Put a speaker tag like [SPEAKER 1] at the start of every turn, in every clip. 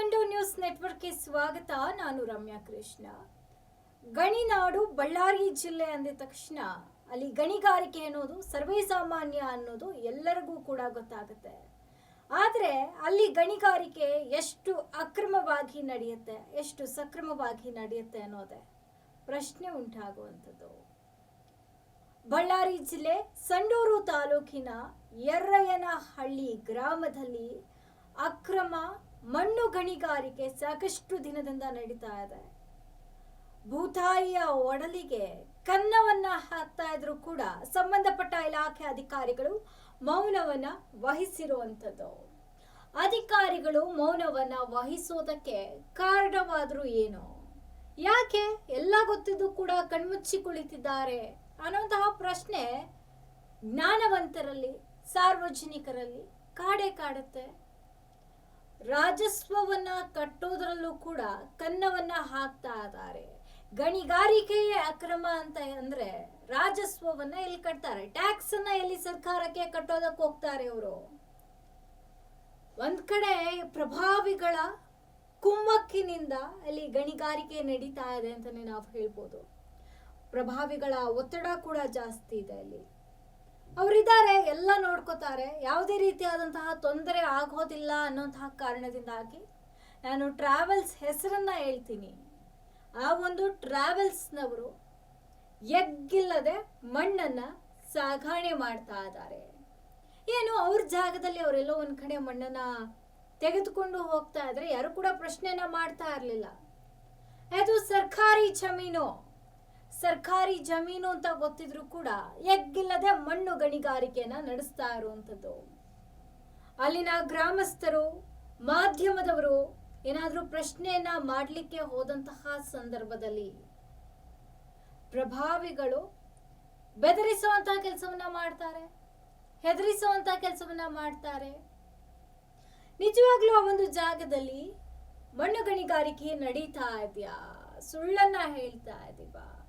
[SPEAKER 1] Window news ನೆಟ್ವರ್ಕ್ಗೆ ಸ್ವಾಗತ. ನಾನು ರಮ್ಯಾ ಕೃಷ್ಣ. ಗಣಿನಾಡು ಬಳ್ಳಾರಿ ಜಿಲ್ಲೆ ಅಂದ ತಕ್ಷಣ ಅಲ್ಲಿ ಗಣಿಗಾರಿಕೆ ಅನ್ನೋದು, ಸರ್ವೇ ಸಾಮಾನ್ಯ ಅನ್ನೋದು ಎಲ್ಲರಿಗೂ ಕೂಡ ಗೊತ್ತಾಗುತ್ತೆ. ಆದರೆ ಅಲ್ಲಿ ಗಣಿಗಾರಿಕೆ ಎಷ್ಟು ಅಕ್ರಮವಾಗಿ ನಡೆಯುತ್ತೆ, ಎಷ್ಟು ಸಕ್ರಮವಾಗಿ ನಡೆಯುತ್ತೆ ಅನ್ನೋದೇ ಪ್ರಶ್ನೆ ಉಂಟಾಗುವಂಥದ್ದು. ಬಳ್ಳಾರಿ ಜಿಲ್ಲೆ ಸಂಡೂರು ತಾಲೂಕಿನ ಎರ್ರಯ್ಯನಹಳ್ಳಿ ಗ್ರಾಮದಲ್ಲಿ ಅಕ್ರಮ ಮಣ್ಣು ಗಣಿಗಾರಿಕೆ ಸಾಕಷ್ಟು ದಿನದಿಂದ ನಡೀತಾ ಇದೆ. ಭೂತಾಯಿಯ ಒಡಲಿಗೆ ಕನ್ನವನ್ನ ಹಾಕ್ತಾ ಇದ್ರು ಕೂಡ ಸಂಬಂಧಪಟ್ಟ ಇಲಾಖೆ ಅಧಿಕಾರಿಗಳು ಮೌನವನ್ನ ವಹಿಸಿರುವಂಥದ್ದು. ಅಧಿಕಾರಿಗಳು ಮೌನವನ್ನ ವಹಿಸೋದಕ್ಕೆ ಕಾರಣವಾದ್ರೂ ಏನು? ಯಾಕೆ? ಎಲ್ಲ ಗೊತ್ತಿದ್ದು ಕೂಡ ಕಣ್ಮುಚ್ಚಿ ಕುಳಿತಿದ್ದಾರೆ ಅನ್ನೋಂತಹ ಪ್ರಶ್ನೆ ಜ್ಞಾನವಂತರಲ್ಲಿ, ಸಾರ್ವಜನಿಕರಲ್ಲಿ ಕಾಡೇ ಕಾಡುತ್ತೆ. ರಾಜಸ್ವವನ್ನ ಕಟ್ಟೋದ್ರಲ್ಲೂ ಕೂಡ ಕನ್ನವನ್ನ ಹಾಕ್ತಾ ಇದ್ದಾರೆ. ಗಣಿಗಾರಿಕೆಯೇ ಅಕ್ರಮ ಅಂತ ಅಂದ್ರೆ ರಾಜಸ್ವವನ್ನ ಎಲ್ಲಿ ಕಟ್ತಾರೆ? ಟ್ಯಾಕ್ಸ್ ಅನ್ನ ಎಲ್ಲಿ ಸರ್ಕಾರಕ್ಕೆ ಕಟ್ಟೋದಕ್ಕೆ ಹೋಗ್ತಾರೆ ಅವರು ಒಂದ್ ಕಡೆ ಪ್ರಭಾವಿಗಳ ಕುಮ್ಮಕ್ಕಿನಿಂದ ಅಲ್ಲಿ ಗಣಿಗಾರಿಕೆ ನಡೀತಾ ಇದೆ ಅಂತಾನೆ ನಾವು ಹೇಳ್ಬೋದು. ಪ್ರಭಾವಿಗಳ ಒತ್ತಡ ಕೂಡ ಜಾಸ್ತಿ ಇದೆ ಅಲ್ಲಿ. ಅವರಿದ್ದಾರೆ, ಎಲ್ಲ ನೋಡ್ಕೋತಾರೆ. ಯಾವುದೇ ರೀತಿಯಾದಂತಹ ತೊಂದರೆ ಆಗೋದಿಲ್ಲ ಅನ್ನೋಂತಹ ಕಾರಣದಿಂದಾಗಿ ನಾನು ಟ್ರಾವೆಲ್ಸ್ ಹೆಸರನ್ನು ಹೇಳ್ತೀನಿ. ಆ ಒಂದು ಟ್ರಾವೆಲ್ಸ್ನವರು ಎಗ್ಗಿಲ್ಲದೆ ಮಣ್ಣನ್ನು ಸಾಗಾಣೆ ಮಾಡ್ತಾ ಇದ್ದಾರೆ. ಏನು, ಅವ್ರ ಜಾಗದಲ್ಲಿ ಅವರೆಲ್ಲೋ ಒಂದು ಕಡೆ ಮಣ್ಣನ್ನು ತೆಗೆದುಕೊಂಡು ಹೋಗ್ತಾ ಇದ್ರೆ ಯಾರು ಕೂಡ ಪ್ರಶ್ನೆನ ಮಾಡ್ತಾ ಇರಲಿಲ್ಲ. ಅದು ಸರ್ಕಾರಿ ಜಮೀನು. ಸರ್ಕಾರಿ ಜಮೀನು ಅಂತ ಗೊತ್ತಿದ್ರು ಕೂಡ ಎಗ್ಗಿಲ್ಲದೆ ಮಣ್ಣು ಗಣಿಗಾರಿಕೆಯನ್ನ ನಡೆಸ್ತಾ ಇರುವಂಥದ್ದು. ಅಲ್ಲಿನ ಗ್ರಾಮಸ್ಥರು, ಮಾಧ್ಯಮದವರು ಏನಾದರೂ ಪ್ರಶ್ನೆಯನ್ನ ಮಾಡಲಿಕ್ಕೆ ಹೋದಂತಹ ಸಂದರ್ಭದಲ್ಲಿ ಪ್ರಭಾವಿಗಳು ಬೆದರಿಸುವಂತಹ ಕೆಲಸವನ್ನ ಮಾಡ್ತಾರೆ ಹೆದರಿಸುವಂತಹ ಕೆಲಸವನ್ನ ಮಾಡ್ತಾರೆ. ನಿಜವಾಗ್ಲೂ ಆ ಒಂದು ಜಾಗದಲ್ಲಿ ಮಣ್ಣು ಗಣಿಗಾರಿಕೆ ನಡೀತಾ ಇದೆಯಾ? ಸುಳ್ಳನ್ನ ಹೇಳ್ತಾ ಇದೀವಾ?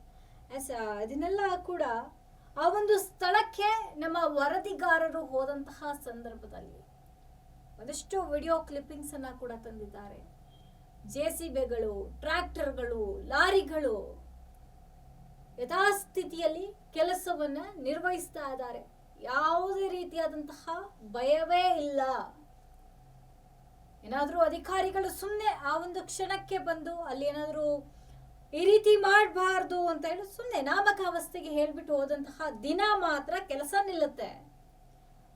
[SPEAKER 1] ಎಸ್ ಅದನ್ನೆಲ್ಲ ಕೂಡ ಆ ಒಂದು ಸ್ಥಳಕ್ಕೆ ನಮ್ಮ ವರದಿಗಾರರು ಹೋದಂತಹ ಸಂದರ್ಭದಲ್ಲಿ ಒಂದಷ್ಟು ವಿಡಿಯೋ ಕ್ಲಿಪ್ಪಿಂಗ್ಸ್ ಅನ್ನ ಕೂಡ ತಂದಿದ್ದಾರೆ. ಜೆ ಸಿ ಬಿಗಳು ಟ್ರ್ಯಾಕ್ಟರ್ಗಳು ಲಾರಿಗಳು ಯಥಾಸ್ಥಿತಿಯಲ್ಲಿ ಕೆಲಸವನ್ನ ನಿರ್ವಹಿಸ್ತಾ ಇದ್ದಾರೆ. ಯಾವುದೇ ರೀತಿಯಾದಂತಹ ಭಯವೇ ಇಲ್ಲ. ಏನಾದರೂ ಅಧಿಕಾರಿಗಳು ಸುಮ್ಮನೆ ಆ ಒಂದು ಕ್ಷಣಕ್ಕೆ ಬಂದು ಅಲ್ಲಿ ಏನಾದ್ರೂ ಈ ರೀತಿ ಮಾಡಬಾರ್ದು ಅಂತ ಹೇಳಿ ಸುಮ್ಮನೆ ನಾಮಕಾವಸ್ಥೆಗೆ ಹೇಳ್ಬಿಟ್ಟು ಹೋದಂತಹ ದಿನ ಮಾತ್ರ ಕೆಲಸ ನಿಲ್ಲುತ್ತೆ.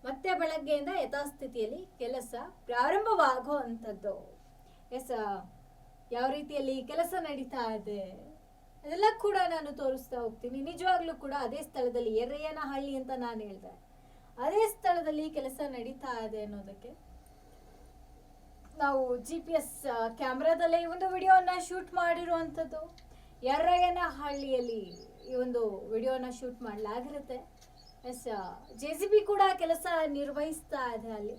[SPEAKER 1] ಮತ್ತೆ ಬೆಳಗ್ಗೆಯಿಂದ ಯಥಾಸ್ಥಿತಿಯಲ್ಲಿ ಕೆಲಸ ಪ್ರಾರಂಭವಾಗೋ ಅಂಥದ್ದು ಎಸ್ ಯಾವ ರೀತಿಯಲ್ಲಿ ಕೆಲಸ ನಡೀತಾ ಇದೆ? ಅದೆಲ್ಲ ಕೂಡ ನಾನು ತೋರಿಸ್ತಾ ಹೋಗ್ತೀನಿ. ನಿಜವಾಗ್ಲೂ ಕೂಡ ಅದೇ ಸ್ಥಳದಲ್ಲಿ ಎರೆಯನ ಎರ್ರಯ್ಯನಹಳ್ಳಿ ಅಂತ ನಾನು ಹೇಳಿದೆ. ಅದೇ ಸ್ಥಳದಲ್ಲಿ ಕೆಲಸ ನಡೀತಾ ಇದೆ ಅನ್ನೋದಕ್ಕೆ ನಾವು ಜಿ ಪಿ ಎಸ್ ಕ್ಯಾಮ್ರಾದಲ್ಲೇ ಈ ಒಂದು ವಿಡಿಯೋನ ಶೂಟ್ ಮಾಡಿರುವಂಥದ್ದು. ಎರ್ರಯ್ಯನಹಳ್ಳಿಯಲ್ಲಿ ಈ ಒಂದು ವಿಡಿಯೋನ ಶೂಟ್ ಮಾಡಲಾಗಿರುತ್ತೆ. ಎಸ್ ಜೆ ಸಿ ಬಿ ಕೂಡ ಕೆಲಸ ನಿರ್ವಹಿಸ್ತಾ ಇದೆ ಅಲ್ಲಿ.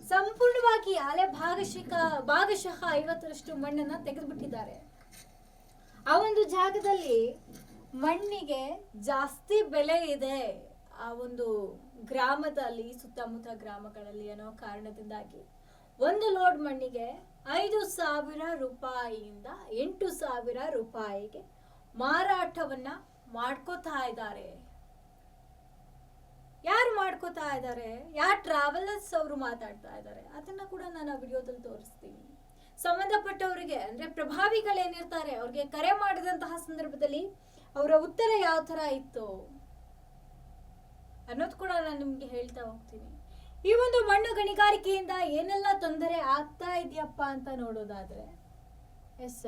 [SPEAKER 1] ಸಂಪೂರ್ಣವಾಗಿ ಅಲೆ ಭಾಗಶಃ ಭಾಗಶಃ ಐವತ್ತರಷ್ಟು ಮಣ್ಣನ್ನು ತೆಗೆದುಬಿಟ್ಟಿದ್ದಾರೆ. ಆ ಒಂದು ಜಾಗದಲ್ಲಿ ಮಣ್ಣಿಗೆ ಜಾಸ್ತಿ ಬೆಲೆ ಇದೆ. ಆ ಒಂದು ಗ್ರಾಮದಲ್ಲಿ, ಸುತ್ತಮುತ್ತ ಗ್ರಾಮಗಳಲ್ಲಿ ಅನ್ನೋ ಕಾರಣದಿಂದಾಗಿ. ಒಂದು ಲೋಡ್ ಮಣ್ಣಿಗೆ ಐದು ಸಾವಿರ ರೂಪಾಯಿಯಿಂದ ಎಂಟು ಸಾವಿರ ರೂಪಾಯಿಗೆ ಮಾರಾಟವನ್ನ ಮಾಡ್ಕೋತಾ ಇದ್ದಾರೆ. ಯಾರು ಮಾಡ್ಕೋತಾ ಇದ್ದಾರೆ? ಯಾರು ಟ್ರಾವೆಲರ್ಸ್ ಅವರು ಮಾತಾಡ್ತಾ ಇದ್ದಾರೆ? ಅದನ್ನ ಕೂಡ ನಾನು ವಿಡಿಯೋದಲ್ಲಿ ತೋರಿಸ್ತೀನಿ. ಸಂಬಂಧಪಟ್ಟವರಿಗೆ, ಅಂದ್ರೆ ಪ್ರಭಾವಿಗಳೇನಿರ್ತಾರೆ ಅವ್ರಿಗೆ ಕರೆ ಮಾಡಿದಂತಹ ಸಂದರ್ಭದಲ್ಲಿ ಅವರ ಉತ್ತರ ಯಾವ ತರ ಇತ್ತು ಅನ್ನೋದು ಕೂಡ ನಾನು ನಿಮ್ಗೆ ಹೇಳ್ತಾ ಹೋಗ್ತೀನಿ. ಈ ಒಂದು ಮಣ್ಣು ಗಣಿಗಾರಿಕೆಯಿಂದ ಏನೆಲ್ಲ ತೊಂದರೆ ಆಗ್ತಾ ಇದೆಯಪ್ಪ ಅಂತ ನೋಡೋದಾದ್ರೆ, ಎಸ್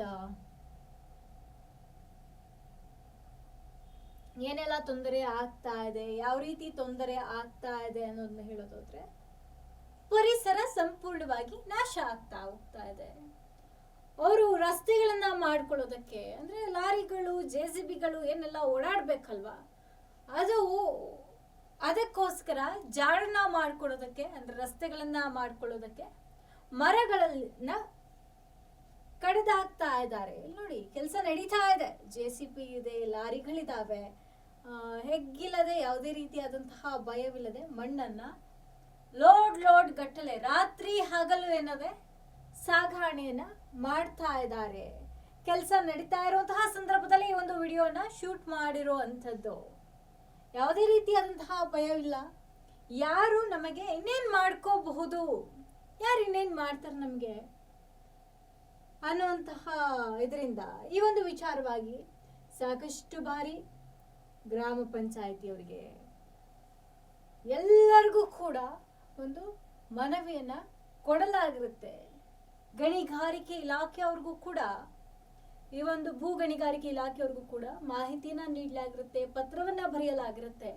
[SPEAKER 1] ಏನೆಲ್ಲ ತೊಂದರೆ ಆಗ್ತಾ ಇದೆ, ಯಾವ ರೀತಿ ತೊಂದರೆ ಆಗ್ತಾ ಇದೆ ಅನ್ನೋದನ್ನ ಹೇಳೋದಾದ್ರೆ, ಪರಿಸರ ಸಂಪೂರ್ಣವಾಗಿ ನಾಶ ಆಗ್ತಾ ಹೋಗ್ತಾ ಇದೆ. ಅವರು ರಸ್ತೆಗಳನ್ನ ಮಾಡ್ಕೊಳ್ಳೋದಕ್ಕೆ, ಅಂದ್ರೆ ಲಾರಿಗಳು, ಜೆ ಸಿ ಬಿಗಳು ಏನೆಲ್ಲ ಓಡಾಡ್ಬೇಕಲ್ವಾ, ಅದು ಅದಕ್ಕೋಸ್ಕರ ಜಾಡನ್ನ ಮಾಡ್ಕೊಳ್ಳೋದಕ್ಕೆ ಅಂದ್ರೆ ರಸ್ತೆಗಳನ್ನ ಮಾಡ್ಕೊಳ್ಳೋದಕ್ಕೆ ಮರಗಳನ್ನ ಕಡಿದಾಕ್ತಾ ಇದ್ದಾರೆ. ನೋಡಿ ಕೆಲಸ ನಡೀತಾ ಇದೆ. ಜೆ ಸಿ ಪಿ ಇದೆ ಲಾರಿಗಳಿದಾವೆ. ಆ, ಹೆಗ್ಗಿಲ್ಲದೆ ಯಾವುದೇ ರೀತಿಯಾದಂತಹ ಭಯವಿಲ್ಲದೆ ಮಣ್ಣನ್ನ ಲೋಡ್ ಲೋಡ್ ಗಟ್ಟಲೆ ರಾತ್ರಿ ಹಗಲು ಏನದೆ ಸಾಗಾಣೆಯನ್ನ ಮಾಡ್ತಾ ಇದ್ದಾರೆ. ಕೆಲಸ ನಡೀತಾ ಇರುವಂತಹ ಸಂದರ್ಭದಲ್ಲಿ ಈ ಒಂದು ವಿಡಿಯೋನ ಶೂಟ್ ಮಾಡಿರೋ ಅಂಥದ್ದು. ಯಾವುದೇ ರೀತಿಯಾದಂತಹ ಭಯವಿಲ್ಲ. ಯಾರು ನಮಗೆ ಇನ್ನೇನು ಮಾಡ್ಕೋಬಹುದು? ಯಾರು ಇನ್ನೇನು ಮಾಡ್ತಾರೆ ನಮಗೆ? ಅನ್ನುವಂತಹ ಇದರಿಂದ ಈ ಒಂದು ವಿಚಾರವಾಗಿ ಸಾಕಷ್ಟು ಬಾರಿ ಗ್ರಾಮ ಪಂಚಾಯಿತಿಯವರಿಗೆ ಎಲ್ಲರಿಗೂ ಕೂಡ ಒಂದು ಮನವಿಯನ್ನು ಕೊಡಲಾಗಿರುತ್ತೆ. ಗಣಿಗಾರಿಕೆ ಇಲಾಖೆಯವ್ರಿಗೂ ಕೂಡ ಈ ಒಂದು ಭೂ ಗಣಿಗಾರಿಕೆ ಇಲಾಖೆಯವ್ರಿಗೂ ಕೂಡ ಮಾಹಿತಿನ ನೀಡಲಾಗಿರುತ್ತೆ, ಪತ್ರವನ್ನ ಬರೆಯಲಾಗಿರುತ್ತೆ.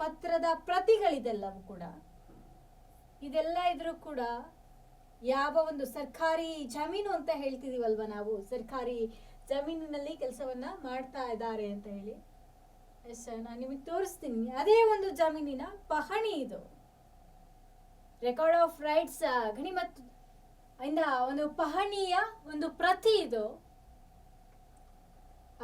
[SPEAKER 1] ಪತ್ರದ ಪ್ರತಿಗಳಿದೆಲ್ಲವೂ ಕೂಡ. ಇದೆಲ್ಲ ಇದ್ರೂ ಕೂಡ ಯಾವ ಒಂದು ಸರ್ಕಾರಿ ಜಮೀನು ಅಂತ ಹೇಳ್ತಿದೀವಲ್ವ ನಾವು? ಸರ್ಕಾರಿ ಜಮೀನಿನಲ್ಲಿ ಕೆಲಸವನ್ನ ಮಾಡ್ತಾ ಇದ್ದಾರೆ ಅಂತ ಹೇಳಿ. ಎಸ್ ನಾನು ನಿಮಗೆ ತೋರಿಸ್ತೀನಿ. ಅದೇ ಒಂದು ಜಮೀನಿನ ಪಹಣಿ ಇದು. ರೆಕಾರ್ಡ್ ಆಫ್ ರೈಟ್ಸ್ ಗಣಿ ಮತ್ತು ಇಂದ ಒಂದು ಪಹಣಿಯ ಒಂದು ಪ್ರತಿ ಇದು.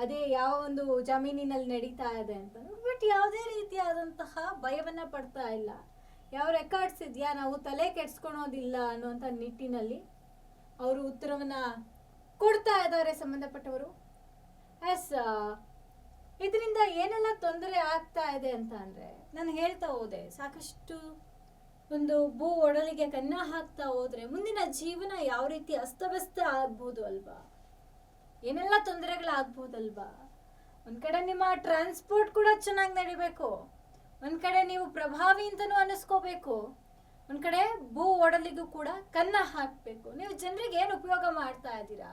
[SPEAKER 1] ಅದೇ ಯಾವ ಒಂದು ಜಮೀನಿನಲ್ಲಿ ನಡೀತಾ ಇದೆ ಅಂತ. ಬಟ್ ಯಾವುದೇ ರೀತಿಯಾದಂತಹ ಭಯವನ್ನ ಪಡ್ತಾ ಇಲ್ಲ. ಯಾವ ರೆಕಾರ್ಡ್ಸ್ ಇದೆಯಾ? ನಾವು ತಲೆ ಕೆಡ್ಸ್ಕೊಳೋದಿಲ್ಲ ಅನ್ನುವಂಥ ನಿಟ್ಟಿನಲ್ಲಿ ಅವರು ಉತ್ತರವನ್ನ ಕೊಡ್ತಾ ಇದ್ದಾರೆ ಸಂಬಂಧಪಟ್ಟವರು. ಎಸ್ ಇದರಿಂದ ಏನೆಲ್ಲ ತೊಂದರೆ ಆಗ್ತಾ ಇದೆ ಅಂತ ಅಂದರೆ ನಾನು ಹೇಳ್ತಾ ಹೋದೆ, ಸಾಕಷ್ಟು ಒಂದು ಭೂ ಒಡಲಿಗೆ ಕನ್ನ ಹಾಕ್ತಾ ಹೋದರೆ ಮುಂದಿನ ಜೀವನ ಯಾವ ರೀತಿ ಅಸ್ತವ್ಯಸ್ತ ಆಗ್ಬೋದು ಅಲ್ವಾ? ಏನೆಲ್ಲ ತೊಂದರೆಗಳಾಗ್ಬೋದಲ್ವಾ? ಒಂದ್ ಕಡೆ ನಿಮ್ಮ ಟ್ರಾನ್ಸ್ಪೋರ್ಟ್ ಕೂಡ ಚೆನ್ನಾಗಿ ನಡಿಬೇಕು. ಒಂದ್ ಕಡೆ ನೀವು ಪ್ರಭಾವಿ ಅಂತಾನು ಅನ್ನಿಸ್ಕೋಬೇಕು ಒಂದ್ ಕಡೆ ಭೂ ಒಡಲಿಗೂ ಕೂಡ ಕನ್ನ ಹಾಕ್ಬೇಕು. ನೀವು ಜನರಿಗೆ ಏನು ಉಪಯೋಗ ಮಾಡ್ತಾ ಇದ್ದೀರಾ?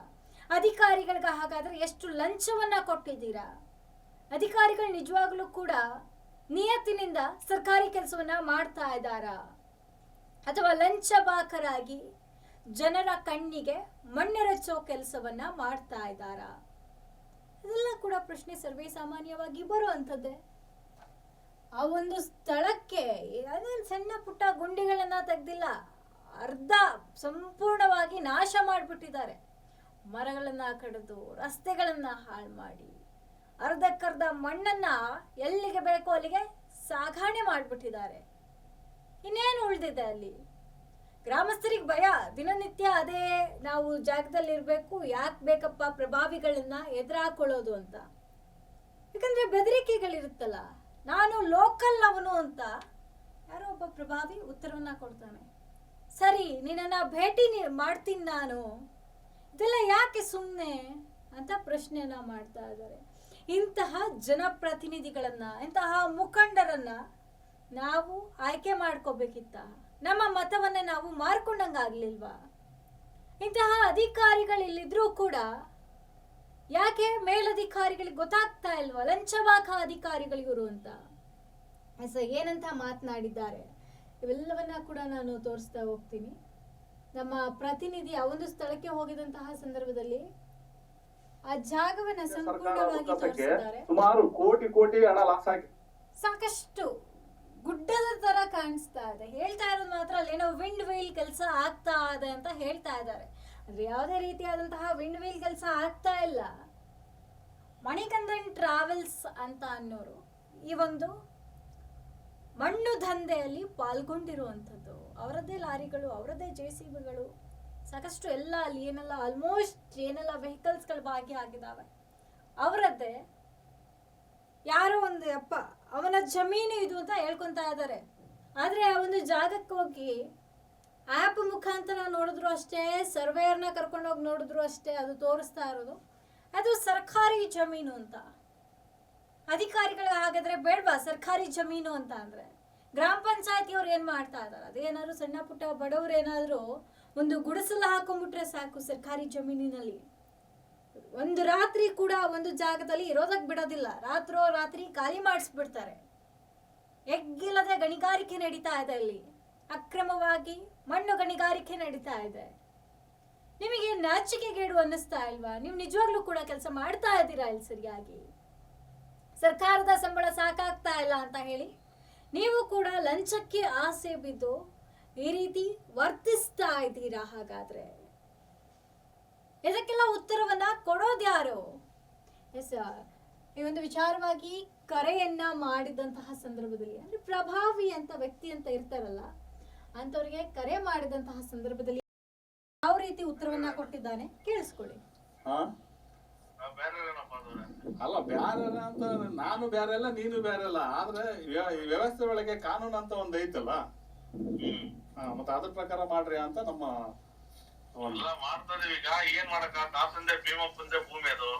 [SPEAKER 1] ಅಧಿಕಾರಿಗಳಿಗೆ ಹಾಗಾದ್ರೆ ಎಷ್ಟು ಲಂಚವನ್ನ ಕೊಟ್ಟಿದ್ದೀರಾ? ಅಧಿಕಾರಿಗಳು ನಿಜವಾಗ್ಲೂ ಕೂಡ ನಿಯತ್ತಿನಿಂದ ಸರ್ಕಾರಿ ಕೆಲಸವನ್ನ ಮಾಡ್ತಾ ಇದ್ದಾರಾ? ಅಥವಾ ಲಂಚಬಾಕರಾಗಿ ಜನರ ಕಣ್ಣಿಗೆ ಮಣ್ಣೆರಚೋ ಕೆಲಸವನ್ನ ಮಾಡ್ತಾ ಇದ್ದಾರ? ಇದೆಲ್ಲ ಕೂಡ ಪ್ರಶ್ನೆ ಸರ್ವೇ ಸಾಮಾನ್ಯವಾಗಿ ಬರುವಂಥದ್ದೇ ಆ ಒಂದು ಸ್ಥಳಕ್ಕೆ ಸಣ್ಣ ಪುಟ್ಟ ಗುಂಡಿಗಳನ್ನ ತೆಗ್ದಿಲ್ಲ, ಅರ್ಧ ಸಂಪೂರ್ಣವಾಗಿ ನಾಶ ಮಾಡಿಬಿಟ್ಟಿದ್ದಾರೆ. ಮರಗಳನ್ನ ಕಡಿದು ರಸ್ತೆಗಳನ್ನ ಹಾಳು ಮಾಡಿ, ಅರ್ಧಕ್ಕರ್ಧ ಮಣ್ಣನ್ನ ಎಲ್ಲಿಗೆ ಬೇಕೋ ಅಲ್ಲಿಗೆ ಸಾಗಾಣೆ ಮಾಡಿಬಿಟ್ಟಿದ್ದಾರೆ. ಇನ್ನೇನು ಉಳಿದಿದೆ ಅಲ್ಲಿ? ಗ್ರಾಮಸ್ಥರಿಗೆ ಭಯ. ದಿನನಿತ್ಯ ಅದೇ ನಾವು ಜಾಗದಲ್ಲಿ ಇರಬೇಕು ಯಾಕೆ ಬೇಕಪ್ಪ ಪ್ರಭಾವಿಗಳನ್ನ ಎದುರಾಕೊಳ್ಳೋದು ಅಂತ. ಯಾಕಂದ್ರೆ ಬೆದರಿಕೆಗಳಿರುತ್ತಲ್ಲ. ನಾನು ಲೋಕಲ್ ಅವನು ಅಂತ ಯಾರೋ ಒಬ್ಬ ಪ್ರಭಾವಿ ಉತ್ತರವನ್ನ ಕೊಡ್ತಾನೆ. ಸರಿ ನಿನ್ನ ಭೇಟಿ ಮಾಡ್ತೀನಿ ನಾನು. ಇದೆಲ್ಲ ಯಾಕೆ ಸುಮ್ಮನೆ ಅಂತ ಪ್ರಶ್ನೆಯನ್ನ ಮಾಡ್ತಾ ಇದ್ದಾರೆ. ಇಂತಹ ಜನಪ್ರತಿನಿಧಿಗಳನ್ನ, ಇಂತಹ ಮುಖಂಡರನ್ನ ನಾವು ಆಯ್ಕೆ ಮಾಡ್ಕೋಬೇಕಿತ್ತ. ನಮ್ಮ ಮತವನ್ನ ನಾವು ಮಾರ್ಕೊಂಡಂಗಾಗ್ಲಿಲ್ವಾ? ಇಂತಹ ಅಧಿಕಾರಿಗಳಿಲ್ಲಿದ್ರೂ ಕೂಡ ಯಾಕೆ ಮೇಲಧಿಕಾರಿಗಳಿಗೆ ಗೊತ್ತಾಗ್ತಾ ಇಲ್ವಾ? ಲಂಚವಾಕ ಅಧಿಕಾರಿಗಳಿವರು ಅಂತ. ಎಸ್ ಏನಂತ ಮಾತನಾಡಿದ್ದಾರೆ? ಇವೆಲ್ಲವನ್ನ ಕೂಡ ನಾನು ತೋರಿಸ್ತಾ ಹೋಗ್ತೀನಿ. ನಮ್ಮ ಪ್ರತಿನಿಧಿ ಆ ಒಂದು ಸ್ಥಳಕ್ಕೆ ಹೋಗಿದಂತಹ ಸಂದರ್ಭದಲ್ಲಿ ಆ ಜಾಗವನ್ನ ಸಂಪೂರ್ಣವಾಗಿ ತೋರಿಸಿದ್ದಾರೆ.
[SPEAKER 2] ಸುಮಾರು ಕೋಟಿ ಕೋಟಿ ಹಣ ಲಾಸ್ ಆಗಿದೆ.
[SPEAKER 1] ಸಾಕಷ್ಟು. ಗುಡ್ಡದ ತರ ಕಾಣಿಸ್ತಾ ಇದೆ. ಹೇಳ್ತಾ ಇರೋದು ಮಾತ್ರ ಅಲ್ಲೇನೋ ವಿಂಡ್ ವೀಲ್ ಕೆಲಸ ಆಗ್ತಾ ಇದೆ ಅಂತ ಹೇಳ್ತಾ ಇದ್ದಾರೆ. ಅಂದ್ರೆ ಯಾವುದೇ ರೀತಿಯಾದಂತಹ ವಿಂಡ್ ವೀಲ್ ಕೆಲಸ ಆಗ್ತಾ ಇಲ್ಲ. ಮಣಿಕಂದನ್ ಟ್ರಾವೆಲ್ಸ್ ಅಂತ ಅನ್ನೋರು ಈ ಒಂದು ಮಣ್ಣು ದಂಧೆಯಲ್ಲಿ ಪಾಲ್ಗೊಂಡಿರುವಂಥದ್ದು. ಅವರದ್ದೇ ಲಾರಿಗಳು, ಅವರದ್ದೇ ಜೆ ಸಿ ಬಿಗಳು, ಸಾಕಷ್ಟು ಎಲ್ಲ ಅಲ್ಲಿ ಏನೆಲ್ಲ ಆಲ್ಮೋಸ್ಟ್ ಏನೆಲ್ಲ ವೆಹಿಕಲ್ಸ್ಗಳು ಭಾಗಿಯಾಗಿದ್ದಾವೆ ಅವರದ್ದೇ ಯಾರೋ ಒಂದು ಅಪ್ಪ ಅವನ ಜಮೀನು ಇದು ಅಂತ ಹೇಳ್ಕೊಂತ ಇದ್ದಾರೆ. ಆದ್ರೆ ಆ ಒಂದು ಜಾಗಕ್ಕೆ ಹೋಗಿ ಆ್ಯಪ್ ಮುಖಾಂತರ ನೋಡಿದ್ರು ಅಷ್ಟೇ, ಸರ್ವೇಯರ್ನ ಕರ್ಕೊಂಡೋಗಿ ನೋಡಿದ್ರು ಅಷ್ಟೇ, ಅದು ತೋರಿಸ್ತಾ ಇರೋದು. ಅದು ಸರ್ಕಾರಿ ಜಮೀನು ಅಂತ. ಅಧಿಕಾರಿಗಳು ಹಾಗಾದ್ರೆ ಬೇಡವಾ? ಸರ್ಕಾರಿ ಜಮೀನು ಅಂತ ಅಂದರೆ. ಗ್ರಾಮ ಪಂಚಾಯತಿ ಏನು ಏನ್ ಮಾಡ್ತಾ ಇದ್ದಾರೆ? ಅದೇನಾದ್ರು ಸಣ್ಣ ಪುಟ್ಟ ಬಡವ್ರು ಏನಾದರೂ ಒಂದು ಗುಡಿಸಲ ಹಾಕೊಂಡ್ಬಿಟ್ರೆ ಸಾಕು ಸರ್ಕಾರಿ ಜಮೀನಿನಲ್ಲಿ. ಒಂದು ರಾತ್ರಿ ಕೂಡ ಒಂದು ಜಾಗದಲ್ಲಿ ಇರೋದಕ್ಕೆ ಬಿಡೋದಿಲ್ಲ. ರಾತ್ರೋ ರಾತ್ರಿ ಖಾಲಿ ಮಾಡಿಸ್ಬಿಡ್ತಾರೆ. ಎಗ್ಗಿಲ್ಲದೆ ಗಣಿಗಾರಿಕೆ ನಡೀತಾ ಇದೆ ಇಲ್ಲಿ ಅಕ್ರಮವಾಗಿ ಮಣ್ಣು ಗಣಿಗಾರಿಕೆ ನಡೀತಾ ಇದೆ. ನಿಮಗೆ ನಾಚಿಕೆಗೇಡು ಅನ್ನಿಸ್ತಾ ಇಲ್ವಾ? ನೀವು ನಿಜವಾಗ್ಲೂ ಕೂಡ ಕೆಲಸ ಮಾಡ್ತಾ ಇದ್ದೀರಾ ಇಲ್ಲಿ ಸರಿಯಾಗಿ? ಸರ್ಕಾರದ ಸಂಬಳ ಸಾಕಾಗ್ತಾ ಇಲ್ಲ ಅಂತ ಹೇಳಿ ನೀವು ಕೂಡ ಲಂಚಕ್ಕೆ ಆಸೆ ಬಿದ್ದು ಈ ರೀತಿ ವರ್ತಿಸ್ತಾ ಇದ್ದೀರಾ ಹಾಗಾದ್ರೆ? ಇದಕ್ಕೆಲ್ಲ ಉತ್ತರವನ್ನ ಕೊಡೋದ್ಯಾರು ಎಸ್ ಈ ಒಂದು ವಿಚಾರವಾಗಿ ಕರೆಯನ್ನ ಮಾಡಿದಂತಹ ಸಂದರ್ಭದಲ್ಲಿ ಅಂದ್ರೆ ಪ್ರಭಾವಿ ಅಂತ ವ್ಯಕ್ತಿ ಅಂತ ಇರ್ತಾರಲ್ಲ ಅಂತವ್ರಿಗೆ ಕರೆ ಮಾಡಿದಂತಹ ಸಂದರ್ಭದಲ್ಲಿ ಯಾವ ರೀತಿ ಉತ್ತರವನ್ನ ಕೊಟ್ಟಿದ್ದಾನೆ ಕೇಳಿಸ್ಕೊಳ್ಳಿ.
[SPEAKER 3] ಅಲ್ಲ ಬ್ಯಾರ ಅಂತ ನಾನು ಬ್ಯಾರೆ ಅಲ್ಲ ನೀನು ಬೇರೆ ಅಲ್ಲ ಆದ್ರೆ ಈ ವ್ಯವಸ್ಥೆ ಒಳಗೆ ಕಾನೂನು ಅಂತ ಒಂದ್ ಐತಲ್ಲ ಮತ್ತೆ ಅದ್ರ ಪ್ರಕಾರ ಮಾಡ್ರಿ ಅಂತ ನಮ್ಮ
[SPEAKER 4] ಎಲ್ಲ ಮಾಡ್ತಾ ಇದೀವಿ. ಈಗ ಏನ್ ಮಾಡಕ ಕಾಸಂದೆ ಭೀಮಪ್ಪಂದೆ ಭೂಮಿ ಅದು.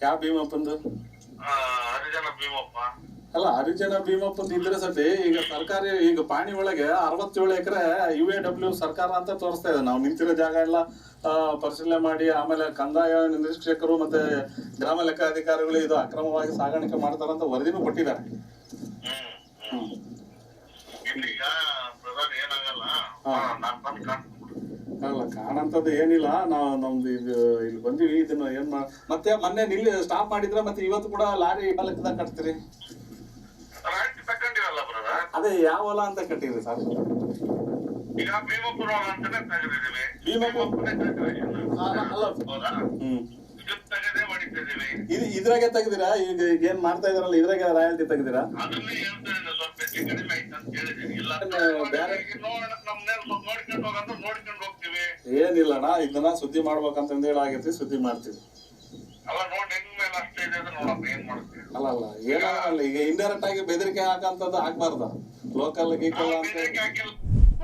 [SPEAKER 3] ಯಾವ ಭೀಮಪ್ಪಂದು
[SPEAKER 4] ಆ, ಹರಿಜನ ಭೀಮಪ್ಪ
[SPEAKER 3] ಅಲ್ಲ ಹರಿಜನ ಭೀಮಪ್ಪಂದು ಇದ್ರೆ ಸತಿ ಈಗ ಸರ್ಕಾರಿ ಈಗ ಪಾಣಿ ಒಳಗೆ ಅರವತ್ತೇಳು ಎಕರೆ ಯು ಎ ಡಬ್ಲ್ಯೂ ಸರ್ಕಾರ ಅಂತ ತೋರಿಸ್ತಾ ಇದೆ. ನಾವು ನಿಂತಿರೋ ಜಾಗ ಎಲ್ಲ ಆ, ಪರಿಶೀಲನೆ ಮಾಡಿ ಆಮೇಲೆ ಕಂದಾಯ ನಿರೀಕ್ಷಕರು ಮತ್ತೆ ಗ್ರಾಮ ಲೆಕ್ಕಾಧಿಕಾರಿಗಳು ಇದು ಅಕ್ರಮವಾಗಿ ಸಾಗಾಣಿಕೆ ಮಾಡ್ತಾರಂತ ವರದಿನೂ ಕೊಟ್ಟಿದ್ದಾರೆ.
[SPEAKER 4] ಹ್ಮ್
[SPEAKER 3] ಹ್ಮ್.
[SPEAKER 4] ಇಲ್ಲಿ ಈಗ ಪ್ರಧಾನ ಏನಾಗಲ್ಲ
[SPEAKER 3] ಹಾ. ಕಾಣಂತದ್ದು ಏನಿಲ್ಲ. ನಾವು ನಮ್ದು ಇದು ಇಲ್ಲಿ ಬಂದಿವಿ. ಇದನ್ನ ಏನ್ ಮಾ ಮತ್ತೆ ಮೊನ್ನೆ ನಿಲ್ಲಿ ಸ್ಟಾಪ್ ಮಾಡಿದ್ರೆ ಮತ್ತೆ ಇವತ್ತು ಕೂಡ ಲಾರಿ ಲೆಕ್ಕದಾಗ ಕಟ್ತೀರಿ.
[SPEAKER 4] ರಾಯಲ್ ತಕೊಂಡಿರಲ್ಲ ಬ್ರದರ್
[SPEAKER 3] ಅದೇ ಯಾವ ಹೊಲ ಅಂತ ಕಟ್ಟಿರಿ ಸರ್
[SPEAKER 4] ಈಗ ಅಂತಾನೆ ತೆಗ್ದಿದ್ದೀವಿ. ಹೌದಾ?
[SPEAKER 3] ಹ್ಮ್.
[SPEAKER 4] ತೆಗೆದೇ
[SPEAKER 3] ಇದು ಇದ್ರಾಗೆ ತೆಗ್ದಿರಾ? ಈಗ ಈಗ ಏನ್ ಮಾಡ್ತಾ ಇದಾರಲ್ಲ ಇದ್ರಾಗೆ ರಾಯಲ್ಟಿ ತೆಗ್ದಿರಾ?
[SPEAKER 4] ಅದನ್ನೇ ಹೇಳ್ತಾ ಇದ್ದೀನಿ ಸ್ವಲ್ಪ ಹೆಚ್ಚು ಕಡಿಮೆ ಆಯ್ತು ಅಂತ ಇಲ್ಲ
[SPEAKER 3] ಬೇರೆ-
[SPEAKER 4] ಈಗ ನೋಡೋಣ ನಮ್ನೇ ಸ್ವಲ್ಪ ನೋಡ್ಕೊಂಡು
[SPEAKER 3] ಏನಿಲ್ಲಣ್ಣ ಇದನ್ನ ಸುದ್ದಿ ಮಾಡ್ಬೇಕಂತ ಹೇಳಿ ಆಗೈತಿ ಸುದ್ದಿ ಮಾಡ್ತೀವಿ.
[SPEAKER 4] ಅಲ್ಲ
[SPEAKER 3] ಅಲ್ಲ ಅಲ್ಲ ಏನಾಗಲ್ಲ ಈಗ ಇಂಡೈರೆಕ್ಟ್ ಆಗಿ ಬೆದರಿಕೆ ಹಾಕಂತದ್ದು ಆಗ್ಬಾರ್ದ. ಲೋಕಲ್ ಗೀಕಲ್ ಅಂತ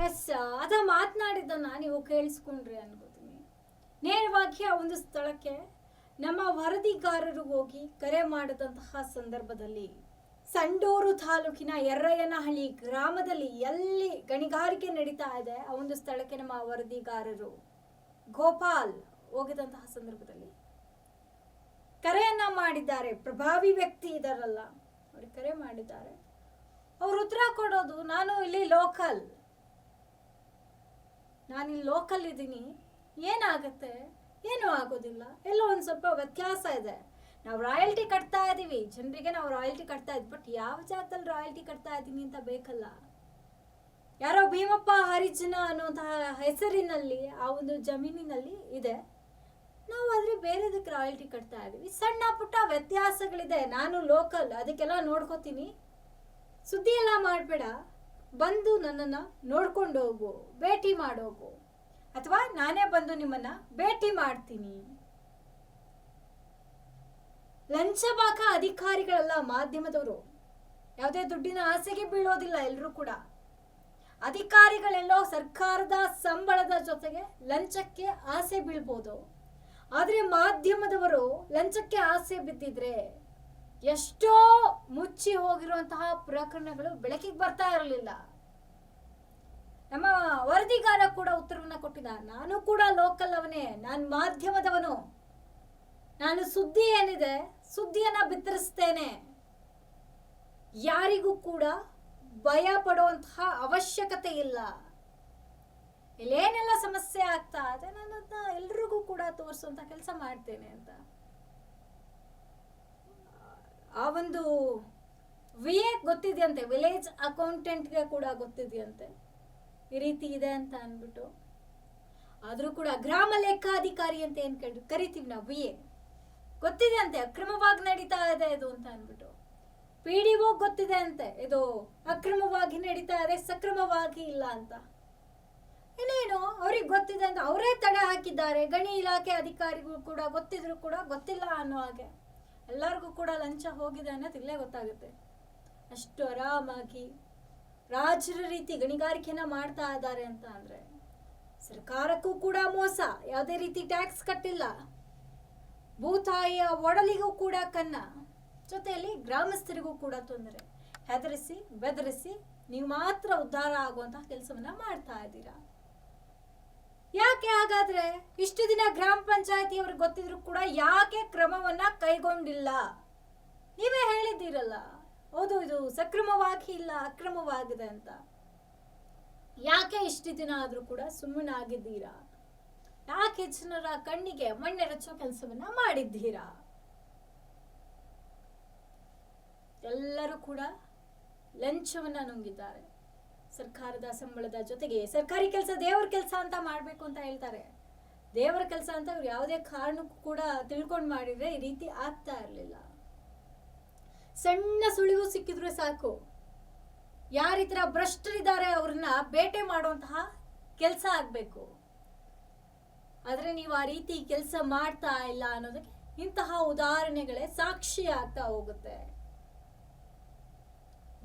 [SPEAKER 1] ಎಸ್ ಅದ ಮಾತನಾಡಿದ್ದನ್ನ ನೀವು ಕೇಳಿಸ್ಕೊಂಡ್ರಿ ಅನ್ಕೋತೀನಿ. ನೇರವಾಗಿ ಆ ಒಂದು ಸ್ಥಳಕ್ಕೆ ನಮ್ಮ ವರದಿಗಾರರು ಹೋಗಿ ಕರೆ ಮಾಡಿದಂತಹ ಸಂದರ್ಭದಲ್ಲಿ ಸಂಡೂರು ತಾಲೂಕಿನ ಎರ್ರಯ್ಯನಹಳ್ಳಿ ಗ್ರಾಮದಲ್ಲಿ ಎಲ್ಲಿ ಗಣಿಗಾರಿಕೆ ನಡೀತಾ ಇದೆ, ಆ ಒಂದು ಸ್ಥಳಕ್ಕೆ ನಮ್ಮ ವರದಿಗಾರರು ಗೋಪಾಲ್ ಹೋಗಿದಂತಹ ಸಂದರ್ಭದಲ್ಲಿ. ಕರೆಯನ್ನ ಮಾಡಿದ್ದಾರೆ, ಪ್ರಭಾವಿ ವ್ಯಕ್ತಿ ಇದಾರಲ್ಲ ಅವ್ರಿಗೆ ಕರೆ ಮಾಡಿದ್ದಾರೆ. ಅವ್ರು ಉತ್ತರ ಕೊಡೋದು, ನಾನು ಇಲ್ಲಿ ಲೋಕಲ್ ನಾನಿಲ್ಲಿ ಲೋಕಲ್ ಇದ್ದೀನಿ. ಏನಾಗುತ್ತೆ? ಏನೂ ಆಗೋದಿಲ್ಲ. ಎಲ್ಲೋ ಒಂದು ಸ್ವಲ್ಪ ವ್ಯತ್ಯಾಸ ಇದೆ. ನಾವು ರಾಯಲ್ಟಿ ಕಟ್ತಾ ಇದ್ದೀವಿ ಜನರಿಗೆ ನಾವು ರಾಯಲ್ಟಿ ಕಟ್ತಾ ಇದ್ವಿ ಬಟ್ ಯಾವ ಜಾಗದಲ್ಲಿ ರಾಯಲ್ಟಿ ಕಟ್ತಾ ಇದ್ದೀನಿ ಅಂತ ಬೇಕಲ್ಲ. ಯಾರೋ ಭೀಮಪ್ಪ ಹರಿಜನ ಅನ್ನುವಂತಹ ಹೆಸರಿನಲ್ಲಿ, ಆ ಒಂದು ಜಮೀನಿನಲ್ಲಿ ಇದೆ. ನಾವು ಆದ್ರೆ ಬೇರೆದಕ್ಕೆ ರಾಯಲ್ಟಿ ಕಟ್ತಾ ಇದ್ದೀವಿ ಸಣ್ಣ ಪುಟ್ಟ ವ್ಯತ್ಯಾಸಗಳಿದೆ. ನಾನು ಲೋಕಲ್ ಅದಕ್ಕೆಲ್ಲ ನೋಡ್ಕೋತೀನಿ. ಸುದ್ದಿ ಎಲ್ಲ ಮಾಡಬೇಡ. ಬಂದು ನನ್ನನ್ನು ನೋಡ್ಕೊಂಡು ಹೋಗು, ಭೇಟಿ ಮಾಡೋಗು. ಅಥವಾ ನಾನೇ ಬಂದು ನಿಮ್ಮನ್ನ ಭೇಟಿ ಮಾಡ್ತೀನಿ. ಲಂಚಬಾಕ ಅಧಿಕಾರಿಗಳಲ್ಲ ಮಾಧ್ಯಮದವರು. ಯಾವುದೇ ದುಡ್ಡಿನ ಆಸೆಗೆ ಬೀಳೋದಿಲ್ಲ ಎಲ್ಲರೂ ಕೂಡ. ಅಧಿಕಾರಿಗಳೆಲ್ಲೋ ಸರ್ಕಾರದ ಸಂಬಳದ ಜೊತೆಗೆ ಲಂಚಕ್ಕೆ ಆಸೆ ಬೀಳ್ಬೋದು. ಆದರೆ ಮಾಧ್ಯಮದವರು ಲಂಚಕ್ಕೆ ಆಸೆ ಬಿದ್ದಿದ್ರೆ ಎಷ್ಟೋ ಮುಚ್ಚಿ ಹೋಗಿರುವಂತಹ ಪ್ರಕರಣಗಳು ಬೆಳಕಿಗೆ ಬರ್ತಾ ಇರಲಿಲ್ಲ. ನಮ್ಮ ವರದಿಗಾರ ಕೂಡ ಉತ್ತರವನ್ನ ಕೊಟ್ಟಿದ್ದ. ನಾನು ಕೂಡ ಲೋಕಲ್ ಅವನೇ. ನಾನು ಮಾಧ್ಯಮದವನು. ನಾನು ಸುದ್ದಿ ಏನಿದೆ? ಸುದ್ದಿಯನ್ನ ಬಿತ್ತರಿಸ್ತೇನೆ. ಯಾರಿಗೂ ಕೂಡ ಭಯ ಪಡುವಂತಹ ಅವಶ್ಯಕತೆ ಇಲ್ಲ. ಇಲ್ಲೇನೆಲ್ಲ ಸಮಸ್ಯೆ ಆಗ್ತಾ ಇದೆ ನಾನು ಅದನ್ನ ಎಲ್ರಿಗೂ ಕೂಡ ತೋರಿಸುವಂತ ಕೆಲಸ ಮಾಡ್ತೇನೆ ಅಂತ. ಆ ಒಂದು ವಿ ಎ ಗೊತ್ತಿದೆಯಂತೆ, ವಿಲೇಜ್ ಅಕೌಂಟೆಂಟ್ಗೆ ಕೂಡ ಗೊತ್ತಿದೆಯಂತೆ. ಈ ರೀತಿ ಇದೆ ಅಂತ ಅಂದ್ಬಿಟ್ಟು. ಆದ್ರೂ ಕೂಡ ಗ್ರಾಮ ಲೆಕ್ಕಾಧಿಕಾರಿ ಅಂತ ಏನ್ ಕರಿ ಕರಿತೀವಿ ನಾವು ವಿ ಎ ಗೊತ್ತಿದೆ ಅಂತೆ, ಅಕ್ರಮವಾಗಿ ನಡೀತಾ ಇದೆ ಇದು ಅಂತ ಅಂದ್ಬಿಟ್ಟು. ಪಿ ಡಿ ಒ ಗೊತ್ತಿದೆ ಅಂತೆ, ಇದು ಅಕ್ರಮವಾಗಿ ನಡೀತಾ ಇದೆ, ಸಕ್ರಮವಾಗಿ ಇಲ್ಲ ಅಂತ. ಇನ್ನೇನು, ಅವ್ರಿಗೆ ಗೊತ್ತಿದೆ ಅಂತ ಅವರೇ ತಡೆ ಹಾಕಿದ್ದಾರೆ. ಗಣಿ ಇಲಾಖೆ ಅಧಿಕಾರಿಗಳು ಕೂಡ, ಗೊತ್ತಿದ್ರು ಕೂಡ ಗೊತ್ತಿಲ್ಲ ಅನ್ನೋ ಹಾಗೆ. ಎಲ್ಲರಿಗೂ ಕೂಡ ಲಂಚ ಹೋಗಿದೆ ಅನ್ನೋದು ಇಲ್ಲೇ ಗೊತ್ತಾಗುತ್ತೆ. ಅಷ್ಟು ಆರಾಮಾಗಿ ರಾಜರ ರೀತಿ ಗಣಿಗಾರಿಕೆನ ಮಾಡ್ತಾ ಇದ್ದಾರೆ ಅಂತ ಅಂದ್ರೆ ಸರ್ಕಾರಕ್ಕೂ ಕೂಡ ಮೋಸ. ಯಾವುದೇ ರೀತಿ ಟ್ಯಾಕ್ಸ್ ಕಟ್ಟಿಲ್ಲ. ಭೂತಾಯಿಯ ಒಡಲಿಗೂ ಕೂಡ ಕನ್ನ. ಜೊತೆಯಲ್ಲಿ ಗ್ರಾಮಸ್ಥರಿಗೂ ಕೂಡ ತೊಂದರೆ. ಹೆದರಿಸಿ, ಬೆದರಿಸಿ, ನೀವು ಮಾತ್ರ ಉದ್ಧಾರ ಆಗುವಂತಹ ಕೆಲಸವನ್ನ ಮಾಡ್ತಾ ಇದ್ದೀರಾ? ಯಾಕೆ ಹಾಗಾದ್ರೆ? ಇಷ್ಟು ದಿನ ಗ್ರಾಮ ಪಂಚಾಯತಿ ಅವ್ರಿಗೆ ಗೊತ್ತಿದ್ರು ಕೂಡ ಯಾಕೆ ಕ್ರಮವನ್ನ ಕೈಗೊಂಡಿಲ್ಲ? ನೀವೇ ಹೇಳಿದ್ದೀರಲ್ಲ. ಹೌದು, ಇದು ಸಕ್ರಮವಾಗಿ ಇಲ್ಲ, ಅಕ್ರಮವಾಗಿದೆ ಅಂತ. ಯಾಕೆ ಇಷ್ಟು ದಿನ ಆದ್ರೂ ಕೂಡ ಸುಮ್ಮನಾಗಿದ್ದೀರಾ? ಯಾಕೆ ಜನರ ಕಣ್ಣಿಗೆ ಮಣ್ಣೆರಚೋ ಕೆಲಸವನ್ನ ಮಾಡಿದ್ದೀರಾ? ಎಲ್ಲರೂ ಕೂಡ ಲಂಚವನ್ನ ನುಂಗಿದ್ದಾರೆ. ಸರ್ಕಾರದ ಸಂಬಳದ ಜೊತೆಗೆ ಸರ್ಕಾರಿ ಕೆಲಸ ದೇವರ ಕೆಲಸ ಅಂತ ಮಾಡಬೇಕು ಅಂತ ಹೇಳ್ತಾರೆ. ದೇವರ ಕೆಲಸ ಅಂತ ಅವ್ರು ಯಾವುದೇ ಕಾರಣಕ್ಕೂ ಕೂಡ ತಿಳ್ಕೊಂಡು ಮಾಡಿದ್ರೆ ಈ ರೀತಿ ಆಗ್ತಾ ಇರಲಿಲ್ಲ. ಸಣ್ಣ ಸುಳಿವು ಸಿಕ್ಕಿದ್ರೆ ಸಾಕು. ಯಾರಿತರ ಭ್ರಷ್ಟರಿದ್ದಾರೆ ಅವ್ರನ್ನ ಬೇಟೆ ಮಾಡುವಂತಹ ಕೆಲಸ ಆಗಬೇಕು. ಆದ್ರೆ ನೀವು ಆ ರೀತಿ ಕೆಲಸ ಮಾಡ್ತಾ ಇಲ್ಲ ಅನ್ನೋದಕ್ಕೆ ಇಂತಹ ಉದಾಹರಣೆಗಳೇ ಸಾಕ್ಷಿ ಆಗ್ತಾ ಹೋಗುತ್ತೆ.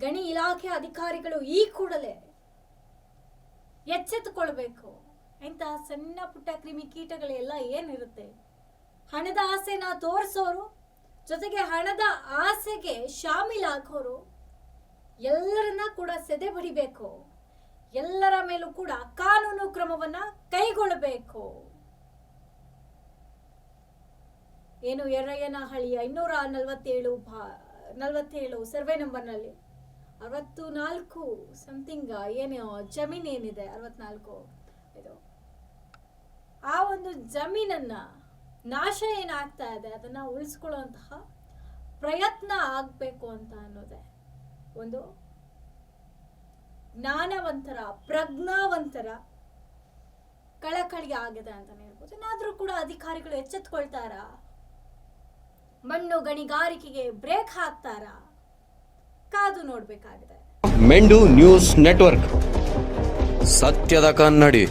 [SPEAKER 1] ಗಣಿ ಇಲಾಖೆ ಅಧಿಕಾರಿಗಳು ಈ ಕೂಡಲೇ ಎಚ್ಚೆತ್ತುಕೊಳ್ಬೇಕು. ಇಂತಹ ಸಣ್ಣ ಪುಟ್ಟ ಕ್ರಿಮಿಕೀಟಗಳೆಲ್ಲ ಏನಿರುತ್ತೆ? ಹಣದ ಆಸೆನ ತೋರಿಸೋರು, ಜೊತೆಗೆ ಹಣದ ಆಸೆಗೆ ಶಾಮೀಲಾಗೋರು ಎಲ್ಲರನ್ನ ಕೂಡ ಸೆದೆ ಬಡಿಬೇಕು. ಎಲ್ಲರ ಮೇಲೂ ಕೂಡ ಕಾನೂನು ಕ್ರಮವನ್ನ ಕೈಗೊಳ್ಳಬೇಕು. ಏನು ಎರ್ರಯ್ಯನಹಳ್ಳಿಯ ಇನ್ನೂರ ನಲವತ್ತೇಳು ಭಾ, ನಲವತ್ತೇಳು ಸರ್ವೆ ನಂಬರ್ನಲ್ಲಿ ಅರವತ್ತು ನಾಲ್ಕು ಸಮಥಿಂಗ್ ಏನು, ಜಮೀನ್ ಏನಿದೆ? ಅರವತ್ನಾಲ್ಕು. ಇದು. ಆ ಒಂದು ಜಮೀನನ್ನ ನಾಶ ಏನಾಗ್ತಾ ಇದೆ? ಅದನ್ನ ಉಳಿಸ್ಕೊಳ್ಳುವಂತಹ ಪ್ರಯತ್ನ ಆಗಬೇಕು ಅಂತ ಅನ್ನೋದೆ. ಒಂದು, ಜ್ಞಾನವಂತರ, ಪ್ರಜ್ಞಾವಂತರ ಕಳಕಳಿ ಆಗಿದೆ ಅಂತ ಹೇಳ್ಬೋದು. ಏನಾದರೂ ಕೂಡ ಅಧಿಕಾರಿಗಳು ಎಚ್ಚೆತ್ಕೊಳ್ತಾರ? ಮಣ್ಣು ಗಣಿಗಾರಿಕೆಗೆ ಬ್ರೇಕ್ ಹಾಕ್ತಾರ? ಕಾದು ನೋಡ್ಬೇಕಾಗಿದೆ.
[SPEAKER 5] ಮೆಂಡು ನ್ಯೂಸ್ ನೆಟ್ವರ್ಕ್. ಸತ್ಯದ ಕನ್ನಡಿ.